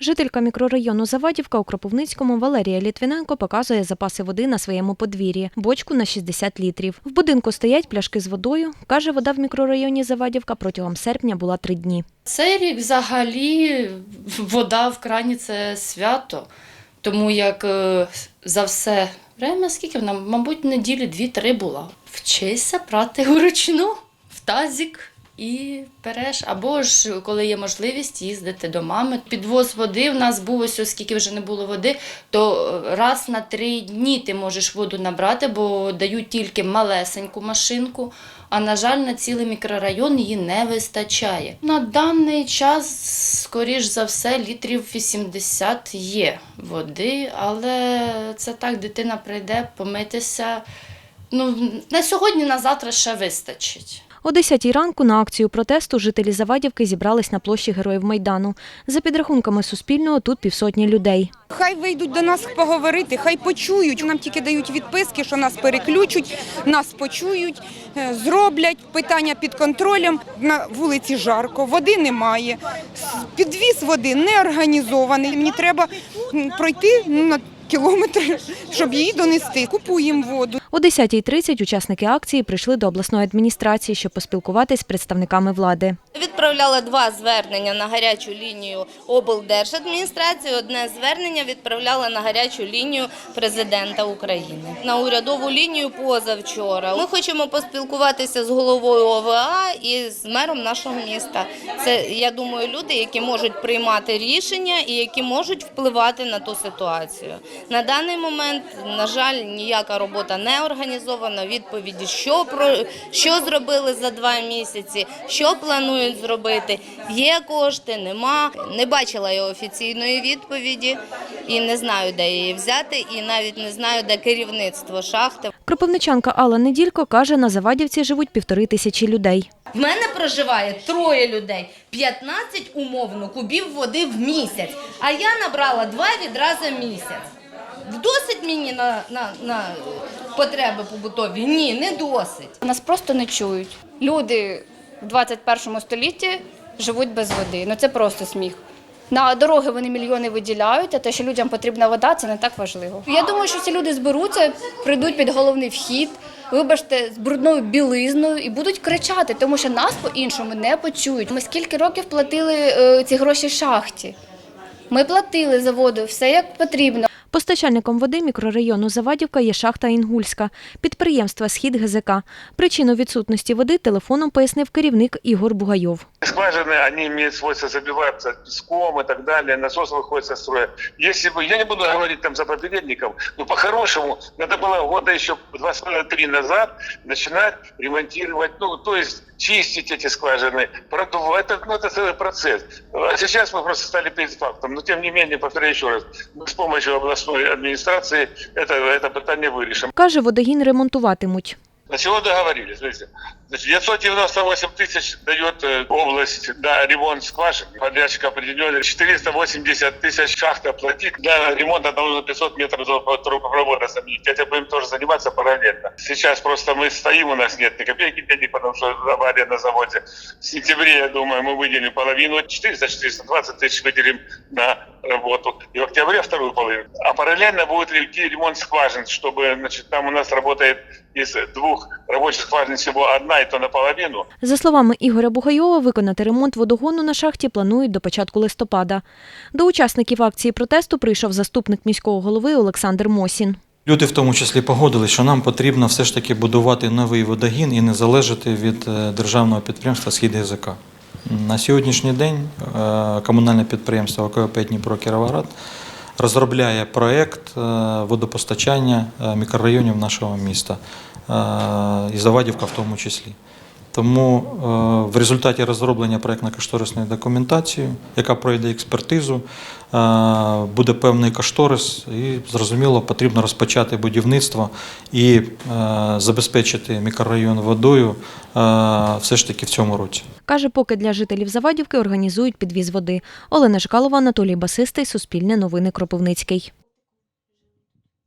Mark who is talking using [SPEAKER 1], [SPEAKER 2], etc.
[SPEAKER 1] Жителька мікрорайону Завадівка у Кропивницькому Валерія Літвіненко показує запаси води на своєму подвір'ї – бочку на 60 літрів. В будинку стоять пляшки з водою. Каже, вода в мікрорайоні Завадівка протягом серпня була три дні.
[SPEAKER 2] Цей рік взагалі вода в крані це свято, тому як е, за все время, скільки вона, мабуть, неділі дві-три була. Вчися прати вручну в тазик і переш. Або ж коли є можливість їздити до мами. Підвоз води в нас був ось оскільки вже не було води, то е, раз на три дні ти можеш воду набрати, бо дають тільки малесеньку машинку. А на жаль, на цілий мікрорайон її не вистачає. На даний час, скоріш за все, літрів 80 є води, але це так, дитина прийде помитися. Ну, на сьогодні, на завтра ще вистачить.
[SPEAKER 1] О 10 ранку на акцію протесту жителі Завадівки зібрались на площі Героїв Майдану. За підрахунками Суспільного, тут півсотні людей.
[SPEAKER 3] Хай вийдуть до нас поговорити, хай почують. Нам тільки дають відписки, що нас переключать, нас почують, е, зроблять питання під контролем. На вулиці жарко, води немає. Підвіз води не організований. Мені треба пройти на кілометр, щоб її донести. Купуємо воду.
[SPEAKER 1] О 10.30 учасники акції прийшли до обласної адміністрації, щоб поспілкуватись з представниками влади.
[SPEAKER 4] Відправляли два звернення на гарячу лінію облдержадміністрації. Одне звернення відправляли на гарячу лінію президента України. На урядову лінію позавчора. Ми хочемо поспілкуватися з головою ОВА і з мером нашого міста. Це я думаю, люди, які можуть приймати рішення і які можуть впливати на ту ситуацію. На даний момент, на жаль, ніяка робота не організована. Відповіді, що про що зробили за два місяці, що планують зробити. Є кошти, нема. Не бачила я офіційної відповіді і не знаю, де її взяти, і навіть не знаю, де керівництво шахти.
[SPEAKER 1] Кропивничанка Алла Неділько каже, на Завадівці живуть півтори тисячі людей.
[SPEAKER 4] В мене проживає троє людей, 15 умовно кубів води в місяць. А я набрала два відра за місяць. Досить мені на, на, на потреби побутові? Ні, не досить.
[SPEAKER 5] Нас просто не чують. Люди в 21 столітті живуть без води. Ну це просто сміх. На дороги вони мільйони виділяють, а те, що людям потрібна вода, це не так важливо. Я думаю, що ці люди зберуться, прийдуть під головний вхід, вибачте, з брудною білизною і будуть кричати, тому що нас по-іншому не почують. Ми скільки років платили е, ці гроші шахті? Ми платили за воду, все як потрібно.
[SPEAKER 1] Постачальником води мікрорайону Завадівка є шахта Інгульська, підприємства Схід ГЗК. Причину відсутності води телефоном пояснив керівник Ігор Бугайов.
[SPEAKER 6] Скважины, они имеют свойство забиваться песком и так далее, насос выходит со строя. Если бы, я не буду говорить там за проповедников, но по-хорошему надо было года еще два с половиной, три назад начинать ремонтировать, ну, то есть чистить эти скважины, продувать, это, ну, это целый процесс. А сейчас мы просто стали перед фактом, но тем не менее, повторяю еще раз, мы с помощью областной администрации это, это питание вырежем.
[SPEAKER 1] Каже, водогін ремонтуватимуть.
[SPEAKER 6] На чего договорились? Смотрите, значит, 998 тысяч дает э, область на ремонт скважин. Подрядчик определен 480 тысяч шахта платит. Для ремонта нужно 500 метров труб- трубопровода заменить. Этим будем тоже заниматься параллельно. Сейчас просто мы стоим, у нас нет ни копейки денег, потому что авария на заводе. В сентябре, я думаю, мы выделим половину. 400-420 тысяч выделим на работу. И в октябре вторую половину. А параллельно будет идти ремонт скважин, чтобы, значит, там у нас работает из двух рабочих скважин всего одна, и то наполовину.
[SPEAKER 1] За словами Ігоря Бугайова, виконати ремонт водогону на шахті планують до початку листопада. До учасників акції протесту прийшов заступник міського голови Олександр Мосін.
[SPEAKER 7] Люди в тому числі погодились, що нам потрібно все ж таки будувати новий водогін і не залежати від е, державного підприємства Схід ГЗК. На сьогоднішній день е, комунальне підприємство ОКП Дніпро Кіровоград розробляє проєкт е, водопостачання е, мікрорайонів нашого міста е, і Завадівка в тому числі. Тому е, в результаті розроблення проєктно-кошторисної документації, яка пройде експертизу, е, буде певний кошторис, і зрозуміло, потрібно розпочати будівництво і е, забезпечити мікрорайон водою все ж таки в цьому році.
[SPEAKER 1] Каже, поки для жителів Завадівки організують підвіз води. Олена Жкалова, Анатолій Басистий, Суспільне новини Кропивницький.